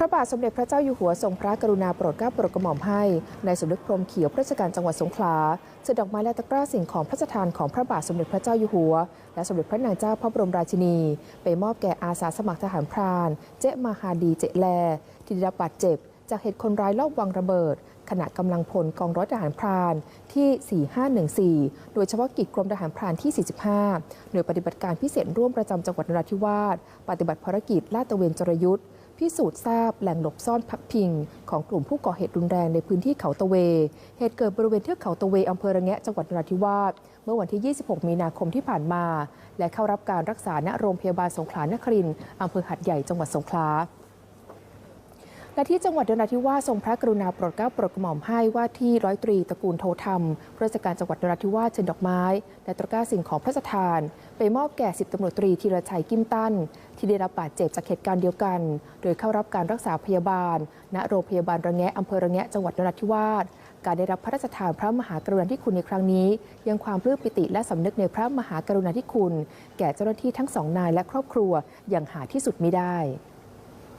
พระบาทสมเด็จพระเจ้าอยู่หัวทรงพระกรุณาโปรดเกล้าโปรดกระหม่อมให้ในสมเด็จพรมเขียวพระราชการจังหวัดสงขลาเสด็จดอกไม้และตะกร้าสิ่งของพระราชทานของพระบาทสมเด็จพระเจ้าอยู่หัว และสมเด็จพระนางเจ้าพระบรมราชินี ไปมอบแก่อาสาสมัครทหารพราน เจ๊มาฮาดีเจแล ที่ได้รับบาดเจ็บ จากเหตุคนร้ายลอบวางระเบิด ขณะกำลังพลกองร้อยทหารพรานที่ 4514 โดยเฉพาะกิจกรมทหารพรานที่ 45 หน่วยปฏิบัติการพิเศษร่วมประจำจังหวัดนราธิวาส ปฏิบัติภารกิจลาดตระเวนจรยุทธ์ พิสูจน์ทราบแหล่งหลบซ่อนพักพิง ของกลุ่มผู้ก่อเหตุรุนแรงในพื้นที่เขาตะเว เหตุเกิดบริเวณเทือกเขาตะเวอำเภอระแงะจังหวัดนราธิวาสเมื่อวันที่ 26 มีนาคมที่ผ่านมา และเข้ารับการรักษาณโรงพยาบาลสงขลานครินทร์อำเภอหัดใหญ่จังหวัดสงขลา และที่จังหวัดนราธิวาสทรงพระกรุณาโปรดเกล้าโปรดกระหม่อมให้ว่าที่ร้อยตรีตระกูลโทธรรมราชการจังหวัดนราธิวาสเชิญดอกไม้ และตะกร้าสิ่งของพระราชทาน ไปมอบแก่สิบตำรวจตรีธีรชัยกิมตัน ที่ได้รับบาดเจ็บจากเหตุการณ์เดียวกัน โดยเข้ารับการรักษาพยาบาล ณโรงพยาบาลระแงะอำเภอระแงะจังหวัดนราธิวาสการได้รับพระราชทานพระมหากรุณาธิคุณในครั้งนี้ ยังความปลื้มปิติและสำนึกในพระมหากรุณาธิคุณ แก่เจ้าหน้าที่ทั้งสองนายและครอบครัวอย่างหาที่สุดมิได้